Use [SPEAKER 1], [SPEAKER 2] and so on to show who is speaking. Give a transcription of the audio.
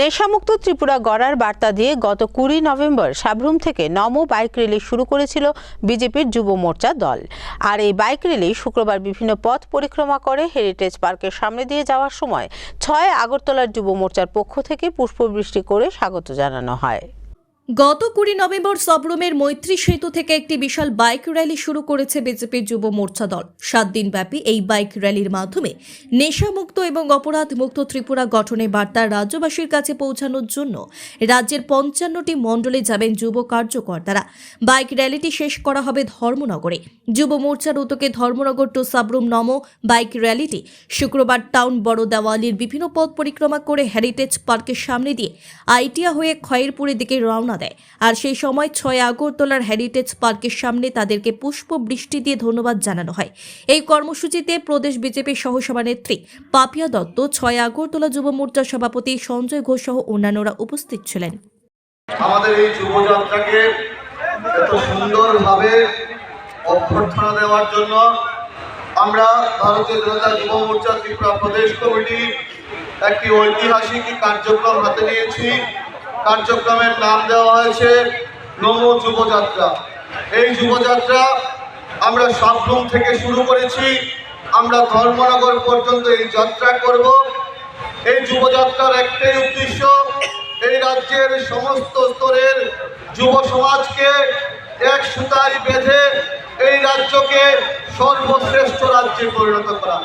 [SPEAKER 1] নেশামুক্ত ত্রিপুরা গড়ার বার্তা দিয়ে গত কুড়ি নভেম্বর সাবরুম থেকে নমো বাইক র্যালি শুরু করেছিল বিজেপির যুব মোর্চা দল। আর এই বাইক র্যালি শুক্রবার বিভিন্ন পথ পরিক্রমা করে হেরিটেজ পার্কের সামনে দিয়ে যাওয়ার সময় ছয় আগরতলার যুব মোর্চার পক্ষ থেকে পুষ্পবৃষ্টি করে স্বাগত জানানো হয়।
[SPEAKER 2] গত কুড়ি নভেম্বর সবরুমের মৈত্রী সেতু থেকে একটি বিশাল বাইক র্যালি শুরু করেছে বিজেপির যুব মোর্চা দল। সাত দিনব্যাপী এই বাইক র্যালির মাধ্যমে নেশামুক্ত এবং অপরাধ মুক্ত ত্রিপুরা গঠনের বার্তা রাজ্যবাসীর কাছে পৌঁছানোর জন্য রাজ্যের পঞ্চান্নটি মণ্ডলে যাবেন যুব কার্যকর্তারা। বাইক র্যালিটি শেষ করা হবে ধর্মনগরে। যুব মোর্চার উদ্যোগে ধর্মনগর টু সাবরুম নম বাইক র্যালিটি শুক্রবার টাউন বড় দেওয়ালির বিভিন্ন পথ পরিক্রমা করে হেরিটেজ পার্কের সামনে দিয়ে আইটিয়া হয়ে খয়েরপুরের দিকে রওনা দেয়। আর সেই সময় ছয় আগরতলার হেরিটেজ পার্কের সামনে তাদেরকে পুষ্প বৃষ্টি দিয়ে ধন্যবাদ জানানো হয়। এই কর্মসূচিতে প্রদেশ বিজেপির সহসভানেত্রী পাপিয়া দত্ত, ছয় আগরতলা যুব মোর্চার সভাপতি সঞ্জয় ঘোষ সহ অন্যান্যরা উপস্থিত ছিলেন।
[SPEAKER 3] আমাদের এই যুবযাত্রাকে এত সুন্দরভাবে অভ্যর্থনা দেওয়ার জন্য আমরা ভারতীয় জনতা যুব মোর্চা ত্রিপুরা প্রদেশ কমিটি একটি ঐতিহাসিক কার্যক্রম হাতে নিয়েছি। কার্যক্রমের নাম দেওয়া হয়েছে নমো যুবযাত্রা। এই যুবযাত্রা আমরা সাবরুম থেকে শুরু করেছি। আমরা ধর্মনগর পর্যন্ত এই যাত্রা করব। এই যুবযাত্রার একটাই উদ্দেশ্য, এই রাজ্যের সমস্ত স্তরের যুব সমাজকে এক সুতায় বেঁধে এই রাজ্যকে সর্বশ্রেষ্ঠ রাজ্যে পরিণত করা।